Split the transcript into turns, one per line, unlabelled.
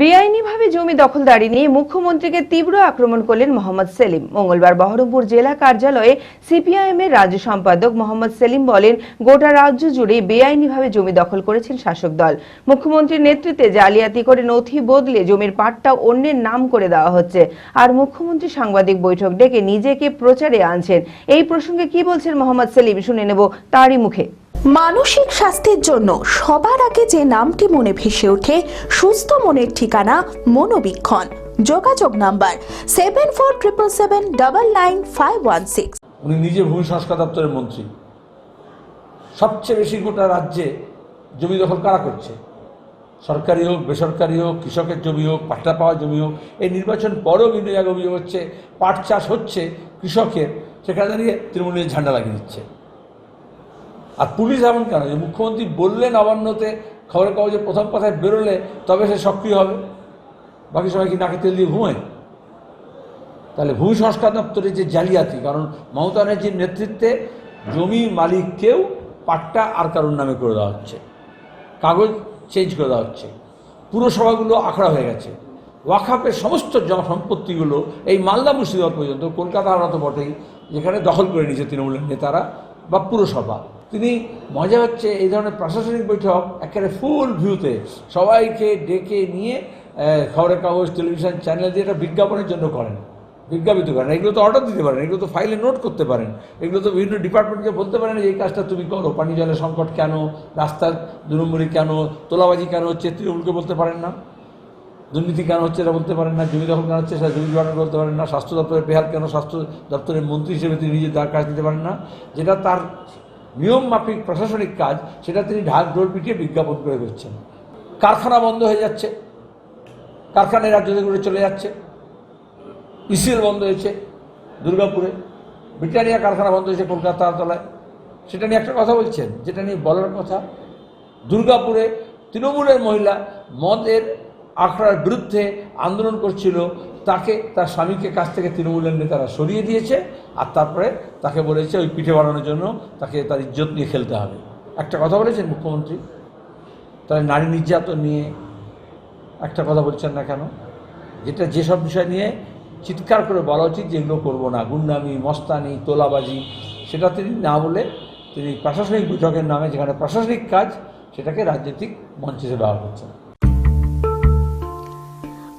বেআইনিভাবে জমি দখলদারি নিয়ে মুখ্যমন্ত্রীকে তীব্র আক্রমণ করলেন মোহাম্মদ সেলিম। মঙ্গলবার বহরমপুর জেলা কার্যালয়ে সিপিআইএম এর রাজ্য সম্পাদক মোহাম্মদ সেলিম বলেন, গোটা রাজ্য জুড়ে বেআইনিভাবে জমি দখল করেছেন শাসক দল। মুখ্যমন্ত্রীর নেতৃত্বে জালিয়াতি করে নথি বদলে জমির পাট্টা অন্যের নাম করে দেওয়া হচ্ছে। আর মুখ্যমন্ত্রী সাংবাদিক বৈঠক ডেকে নিজেকে প্রচারে আনছেন। এই প্রসঙ্গে কি বলছেন মোহাম্মদ সেলিম শুনে নেব তারই মুখে।
মানসিক স্বাস্থ্যের জন্য সবার আগে যে নামটি মনে ভেসে ওঠে, সুস্থ মনের ঠিকানা মনোবীক্ষণ। যোগাযোগ number seven four triple seven double nine five one six
উনি নিজে ভূমি সংস্কার দপ্তরের মন্ত্রী। সবচেয়ে বেশি গোটা রাজ্যে জমি দখল কারা করছে? সরকারি হোক, বেসরকারি হোক, কৃষকের জমি হোক পাট্টা পাওয়া জমি হোক, এই নির্বাচন পরেও বিভিন্ন জায়গায় অভিযোগ হচ্ছে, পাট চাষ হচ্ছে কৃষকের, সেখানে দাঁড়িয়ে তৃণমূলের ঝান্ডা লাগিয়ে দিচ্ছে। আর পুলিশ এমন কেন? যে মুখ্যমন্ত্রী বললেন নবান্নতে, খবরের কাগজে প্রথম কথায় বেরোলে তবে সে সক্রিয় হবে। বাকি সবাই কি নাকে তেল দিয়ে ঘুমায়? তাহলে ভূমি সংস্কার দপ্তরের যে জালিয়াতি, কারণ মমতা ব্যানার্জির নেতৃত্বে জমি মালিককেও পাট্টা আর কারোর নামে করে দেওয়া হচ্ছে। কাগজ চেঞ্জ করে দেওয়া হচ্ছে। পুরসভাগুলো আখড়া হয়ে গেছে। ওয়াখাপের সমস্ত সম্পত্তিগুলো এই মালদা মুর্শিদাবাদ পর্যন্ত কলকাতা তো বটেই যেখানে দখল করে নিয়েছে তৃণমূলের নেতারা বা পুরসভা। তিনি মজা হচ্ছে, এই ধরনের প্রশাসনিক বৈঠক একেবারে ফুল ভিউতে সবাইকে ডেকে নিয়ে খবরের কাগজ টেলিভিশন চ্যানেল দিয়ে এটা বিজ্ঞাপনের জন্য করেন, বিজ্ঞাপিত করেন। এগুলো তো অর্ডার দিতে পারেন, এগুলো তো ফাইলে নোট করতে পারেন। এগুলো তো বিভিন্ন ডিপার্টমেন্টকে বলতে পারেন, এই কাজটা তুমি করো। পানি, জলের সংকট কেন? রাস্তার দু নম্বরী কেন? তোলাবাজি কেন হচ্ছে? তৃণমূলকে বলতে পারেন না। দুর্নীতি কেন হচ্ছে এটা বলতে পারেন না। জমি দখল কেন হচ্ছে সেটা জমি ডিপার্টমেন্ট বলতে পারেন না। স্বাস্থ্য দপ্তরের বেহাল কেন? স্বাস্থ্য দপ্তরের মন্ত্রী হিসেবে তিনি নিজে তার কাজ দিতে পারেন না। যেটা তার নিয়ম মাফিক প্রশাসনিক কাজ, সেটা তিনি ঢাক ঢোল পিটিয়ে বিজ্ঞাপন করে দিচ্ছেন কারখানা বন্ধ হয়ে যাচ্ছে। কারখানায় রাজ্য থেকে চলে যাচ্ছে। ইসিএল বন্ধ হয়েছে দুর্গাপুরে। ব্রিটানিয়া কারখানা বন্ধ হয়েছে কলকাতার তলায়। সেটা নিয়ে একটা কথা বলছেন, যেটা নিয়ে বলার কথা, দুর্গাপুরে তৃণমূলের মহিলা মদের আখড়ার বিরুদ্ধে আন্দোলন করছিল, তাকে, তার স্বামীকে কাছ থেকে তৃণমূলের নেতারা সরিয়ে দিয়েছে, আর তারপরে তাকে বলেছে ওই পিঠে বানানোর জন্য তাকে তার ইজ্জত নিয়ে খেলতে হবে। একটা কথা বলেছেন মুখ্যমন্ত্রী? তাহলে নারী নির্যাতন নিয়ে একটা কথা বলছেন না কেন? যেটা যেসব বিষয় নিয়ে চিৎকার করে বলা উচিত যে এগুলো করব না। গুন্ডামি, মস্তানি, তোলাবাজি, সেটা তিনি না বলে তিনি প্রশাসনিক বৈঠকের নামে যেখানে প্রশাসনিক কাজ, সেটাকে রাজনৈতিক মঞ্চ হিসেবে ব্যবহার করছেন।